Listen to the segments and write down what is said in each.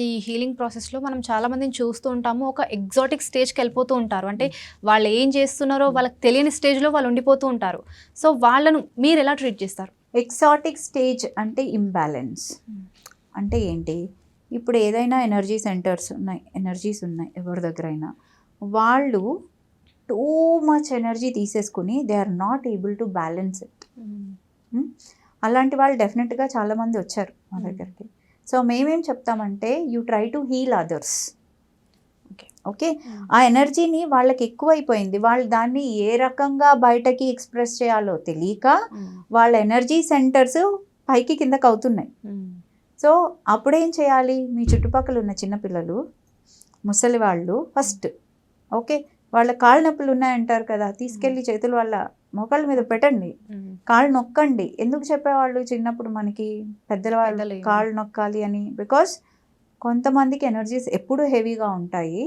ఈ హీలింగ్ ప్రాసెస్లో మనం చాలా మందిని చూస్తూ ఉంటాము. ఒక ఎగ్జాటిక్ స్టేజ్కి వెళ్ళిపోతూ ఉంటారు. అంటే వాళ్ళు ఏం చేస్తున్నారో వాళ్ళకి తెలియని స్టేజ్లో వాళ్ళు ఉండిపోతూ ఉంటారు. సో వాళ్ళను మీరు ఎలా ట్రీట్ చేస్తారు? ఎక్సాటిక్ స్టేజ్ అంటే ఇంబ్యాలెన్స్. Hmm. అంటే ఏంటి? ఇప్పుడు ఏదైనా ఎనర్జీ సెంటర్స్ ఉన్నాయి ఎనర్జీస్ ఉన్నాయి ఎవరి దగ్గర అయినా వాళ్ళు టూ మచ్ ఎనర్జీ తీసేసుకుని they are not able to balance it. అలాంటి వాళ్ళు డెఫినెట్గా చాలామంది వచ్చారు మా Hmm. దగ్గరికి. సో మేమేం చెప్తామంటే you try to heal others. Okay ఆ ఎనర్జీని వాళ్ళకి ఎక్కువైపోయింది. వాళ్ళు దాన్ని ఏ రకంగా బయటకి ఎక్స్ప్రెస్ చేయాలో తెలియక వాళ్ళ ఎనర్జీ సెంటర్స్ పైకి కిందకి అవుతున్నాయి. సో అప్పుడేం చేయాలి? మీ చుట్టుపక్కల ఉన్న చిన్నపిల్లలు ముసలి వాళ్ళు ఫస్ట్ ఓకే వాళ్ళ కాళ్ళ నొప్పులు ఉన్నాయంటారు కదా తీసుకెళ్ళి చేతులు వాళ్ళ మొక్కల మీద పెట్టండి. కాళ్ళు నొక్కండి. ఎందుకు చెప్పేవాళ్ళు చిన్నప్పుడు మనకి పెద్దల వాళ్ళు. కాళ్ళు నొక్కాలి అని? బికాస్ కొంతమందికి ఎనర్జీస్ ఎప్పుడూ హెవీగా ఉంటాయి.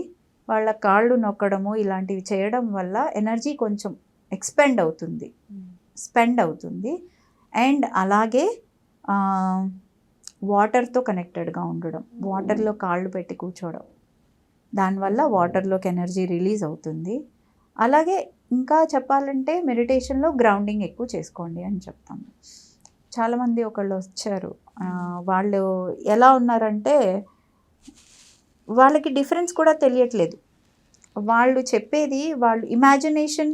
వాళ్ళ కాళ్ళు నొక్కడము ఇలాంటివి చేయడం వల్ల ఎనర్జీ కొంచెం ఎక్స్పెండ్ అవుతుంది. స్పెండ్ అవుతుంది. అండ్ అలాగే వాటర్తో కనెక్టెడ్గా ఉండడం. వాటర్లో కాళ్ళు పెట్టి కూర్చోవడం. దానివల్ల వాటర్లోకి ఎనర్జీ రిలీజ్ అవుతుంది. అలాగే ఇంకా చెప్పాలంటే మెడిటేషన్లో గ్రౌండింగ్ ఎక్కువ చేసుకోండి అని చెప్తాము చాలామంది ఒకళ్ళు వచ్చారు. వాళ్ళు ఎలా ఉన్నారంటే వాళ్ళకి డిఫరెన్స్ కూడా తెలియట్లేదు. వాళ్ళు చెప్పేది వాళ్ళు imagination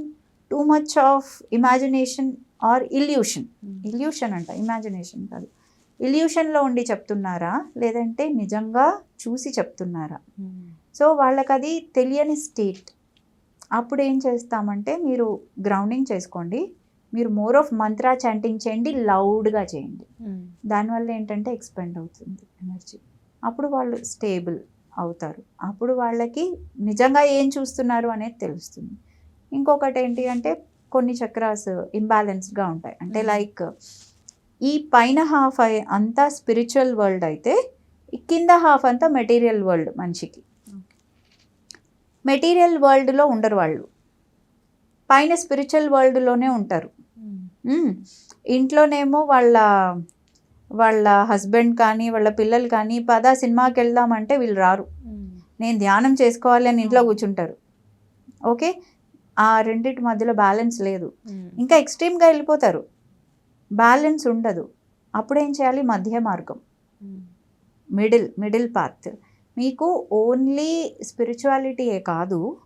too much of imagination or illusion. Illusion అంట ఇమాజినేషన్ కాదు. ఇల్యూషన్లో ఉండి చెప్తున్నారా? లేదంటే నిజంగా చూసి చెప్తున్నారా? సో వాళ్ళకి అది తెలియని స్టేట్. అప్పుడు ఏం చేస్తామంటే మీరు గ్రౌండింగ్ చేసుకోండి. మీరు మోర్ ఆఫ్ మంత్రా చాంటింగ్ చేయండి లౌడ్గా చేయండి. దానివల్ల ఏంటంటే ఎక్స్పెండ్ అవుతుంది ఎనర్జీ అప్పుడు వాళ్ళు స్టేబుల్ అవుతారు. అప్పుడు వాళ్ళకి నిజంగా ఏం చూస్తున్నారు అనేది తెలుస్తుంది. ఇంకొకటి ఏంటి అంటే కొన్ని చక్రాస్ ఇంబ్యాలెన్స్డ్గా ఉంటాయి. అంటే. లైక్ ఈ పైన హాఫ్ అంతా స్పిరిచువల్ వరల్డ్ అయితే కింద హాఫ్ అంతా మెటీరియల్ వరల్డ్ మనిషికి. మెటీరియల్ వరల్డ్లో ఉండరు వాళ్ళు. పైన స్పిరిచువల్ వరల్డ్లోనే ఉంటారు. మ్మ్. ఇంట్లోనేమో వాళ్ళ వాళ్ళ హస్బెండ్ కానీ వాళ్ళ పిల్లలు కానీ పద సినిమాకి వెళ్దామంటే వీళ్ళు రారు. నేను ధ్యానం చేసుకోవాలి అని ఇంట్లో కూర్చుంటారు. ఓకే? ఆ రెండింటి మధ్యలో బ్యాలెన్స్ లేదు. ఇంకా ఎక్స్ట్రీమ్గా వెళ్ళిపోతారు. బ్యాలెన్స్ ఉండదు. అప్పుడు ఏం చేయాలి? మధ్య మార్గం. Middle middle path. మీకు ఓన్లీ స్పిరిచువాలిటీయే కాదు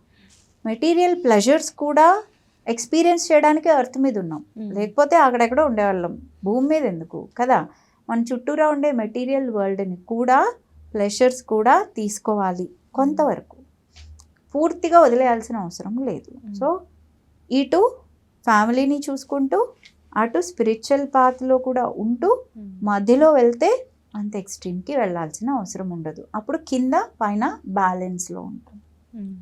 మెటీరియల్ ప్లెజర్స్ కూడా ఎక్స్పీరియన్స్ చేయడానికి అర్త్ మీద ఉన్నాం. లేకపోతే అక్కడెక్కడో ఉండేవాళ్ళం. భూమి మీద ఎందుకు? కదా? మన చుట్టూరా ఉండే మెటీరియల్ వరల్డ్ని కూడా ప్లెషర్స్ కూడా తీసుకోవాలి కొంతవరకు. పూర్తిగా వదిలేయాల్సిన అవసరం లేదు. సో ఇటు ఫ్యామిలీని చూసుకుంటూ అటు స్పిరిచువల్ పాత్లో కూడా ఉంటూ మధ్యలో వెళ్తే అంత ఎక్స్ట్రీమ్కి వెళ్ళాల్సిన అవసరం ఉండదు. అప్పుడు కింద పైన బ్యాలెన్స్లో ఉంటుంది. Hmm.